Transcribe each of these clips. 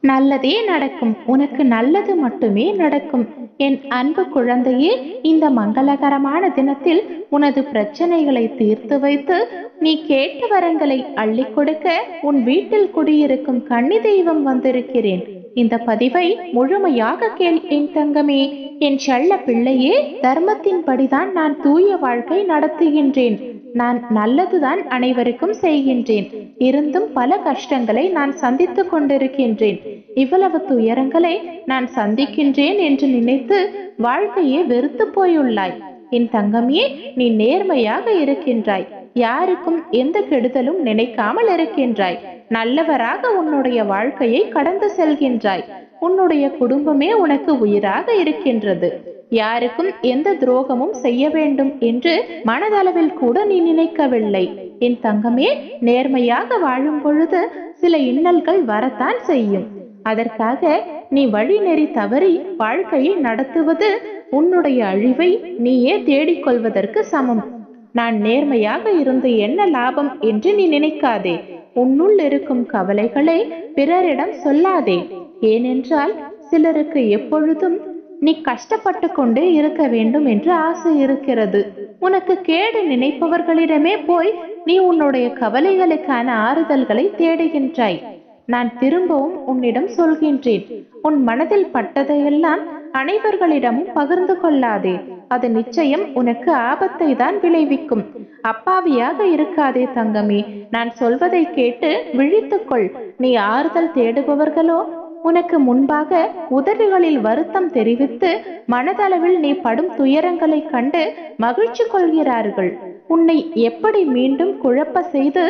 நல்லதே நடக்கும். உனக்கு நல்லது மட்டுமே நடக்கும். என் அன்பு குழந்தையே இந்த மங்களகரமான தினத்தில் உனது பிரச்சனைகளை தீர்த்து வைத்து நீ கேட்ட வரங்களை அள்ளி கொடுக்க உன் வீட்டில் குடியிருக்கும் கன்னி தெய்வம் வந்திருக்கிறேன். இந்த பதிவை முழுமையாக கேள் என் தங்கமே. என் செல்ல பிள்ளையே தர்மத்தின்படிதான் நான் தூய வாழ்க்கை நடத்துகின்றேன். நான் நல்லதுதான் அனைவருக்கும் செய்கின்றேன். இருந்தும் பல கஷ்டங்களை நான் சந்தித்துக் கொண்டிருக்கின்றேன். இவ்வளவு துயரங்களை நான் சந்திக்கின்றேன் என்று நினைத்து வாழ்க்கையே வெறுத்து போயுள்ளாய். என் தங்கமே நீ நேர்மையாக இருக்கின்றாய். யாருக்கும் எந்த கெடுதலும் நினைக்காமல் இருக்கின்றாய். நல்லவராக உன்னுடைய வாழ்க்கையை கடந்து செல்கின்றாய். உன்னுடைய குடும்பமே உனக்கு உயிராக இருக்கின்றது. யாருக்கும் எந்த துரோகமும் செய்ய வேண்டும் என்று மனதளவில் கூட நீ நினைக்கவில்லை. என் தங்கமே நேர்மையாக வாழும் பொழுது சில இன்னல்கள் வரத்தான் செய்யும். அதற்காக நீ வழிநெறி தவறி வாழ்க்கையை நடத்துவது உன்னுடைய அழிவை நீயே தேடிக்கொள்வதற்கு சமம். நான் நேர்மையாக இருந்து என்ன லாபம் என்று நீ நினைக்காதே. உன்னுள் இருக்கும் கவலைகளை பிறரிடம் சொல்லாதே. ஏனென்றால் சிலருக்கு எப்பொழுதும் நீ கஷ்டப்பட்டு கொண்டே இருக்க வேண்டும் என்று ஆசை இருக்கிறது. உனக்கு கேடு நினைப்பவர்களிடமே போய் நீ உன்னுடைய கவலைகளுக்கான ஆறுதல்களை தேடுகின்றாய். நான் திரும்பவும் உன்னிடம் சொல்கின்றேன். உன் மனதில் பட்டதையெல்லாம் அனைவர்களிடமும் பகிர்ந்து கொள்ளாதே. அது நிச்சயம் உனக்கு ஆபத்தை தான் விளைவிக்கும். அப்பாவியாக இருக்காதே தங்கமே. நான் சொல்வதை கேட்டு விழித்துக்கொள். நீ ஆறுதல் தேடுபவர்களோ உனக்கு முன்பாக உதடுகளில் வருத்தம் தெரிவித்து மனதளவில் நீ படும் துயரங்களைக் கண்டு மகிழ்ச்சி கொள்கிறார்கள். உன்னை எப்படி மீண்டும் குழப்ப செய்து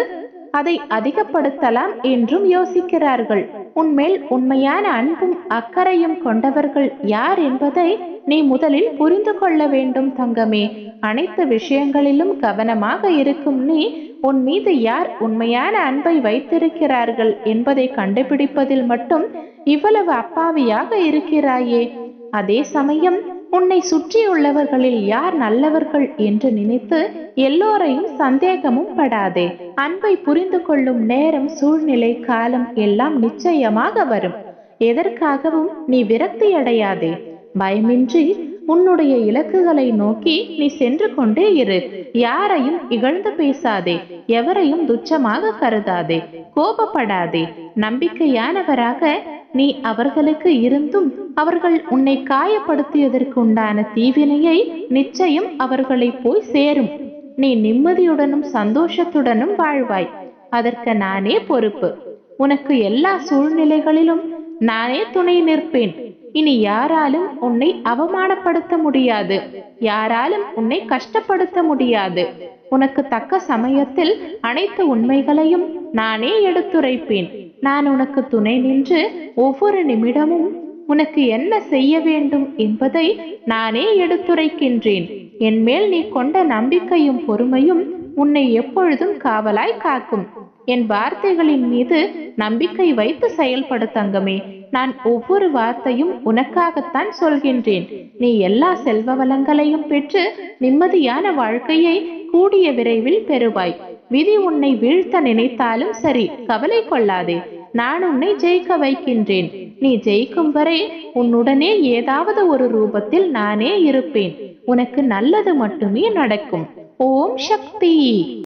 அதை அதிகப்படுத்தலாம் என்றும் யோசிக்கிறார்கள். உன்மேல் உண்மையான அன்பும் அக்கறையும் கொண்டவர்கள் யார் என்பதை நீ முதலில் புரிந்து கொள்ள வேண்டும் தங்கமே. அனைத்து விஷயங்களிலும் கவனமாக இருக்கும் நீ உன் மீது யார் உண்மையான அன்பை வைத்திருக்கிறார்கள் என்பதை கண்டுபிடிப்பதில் மட்டும் இவ்வளவு அப்பாவியாக இருக்கிறாயே. அதே சமயம் உன்னை சுற்றியுள்ளவர்களில் யார் நல்லவர்கள் என்று நினைத்து எல்லோரையும் சந்தேகமும் படாதே. அன்பை புரிந்து கொள்ளும் நேரம் சூழ்நிலை காலம் எல்லாம் நிச்சயமாக வரும். எதற்காகவும் நீ விரக்தி அடையாதே. பயமின்றி உன்னுடைய இலக்குகளை நோக்கி நீ சென்று கொண்டே இரு. யாரையும் இகழ்ந்து பேசாதே. எவரையும் துச்சமாக கருதாதே. கோபப்படாதே. நம்பிக்கையானவராக நீ அவர்களுக்கு இருந்தும் அவர்கள் உன்னை காயப்படுத்தியதற்கு உண்டான தீவினையை நிச்சயம் அவர்களை போய் சேரும். நீ நிம்மதியுடனும் சந்தோஷத்துடனும் வாழ்வாய். அதற்கு நானே பொறுப்பு. உனக்கு எல்லா சூழ்நிலைகளிலும் நானே துணை நிற்பேன். இனி யாராலும் உன்னை அவமானப்படுத்த முடியாது. யாராலும் உன்னை கஷ்டப்படுத்த முடியாது. உனக்கு தக்க சமயத்தில் அனைத்து உண்மைகளையும் நானே எடுத்துரைப்பேன். நான் உனக்கு துணை நின்று ஒவ்வொரு நிமிடமும் உனக்கு என்ன செய்ய வேண்டும் என்பதை நானே எடுத்துரைக்கின்றேன். என் மேல் நீ கொண்ட நம்பிக்கையும் பொறுமையும் உன்னை எப்பொழுதும் காவலாய் காக்கும். என் வார்த்தைகளின் மீது நம்பிக்கை வைத்து செயல்படு தங்கமே. நான் ஒவ்வொரு வார்த்தையும் உனக்காகத்தான் சொல்கின்றேன். நீ எல்லா செல்வ வளங்களையும் பெற்று நிம்மதியான வாழ்க்கையை கூடிய விரைவில் பெறுவாய். விதி உன்னை வீழ்த்த நினைத்தாலும் சரி கவலை கொள்ளாதே. நான் உன்னை ஜெயிக்க வைக்கின்றேன். நீ ஜெயிக்கும் வரை உன்னுடனே ஏதாவது ஒரு ரூபத்தில் நானே இருப்பேன். உனக்கு நல்லது மட்டுமே நடக்கும். ஓம் சக்தி.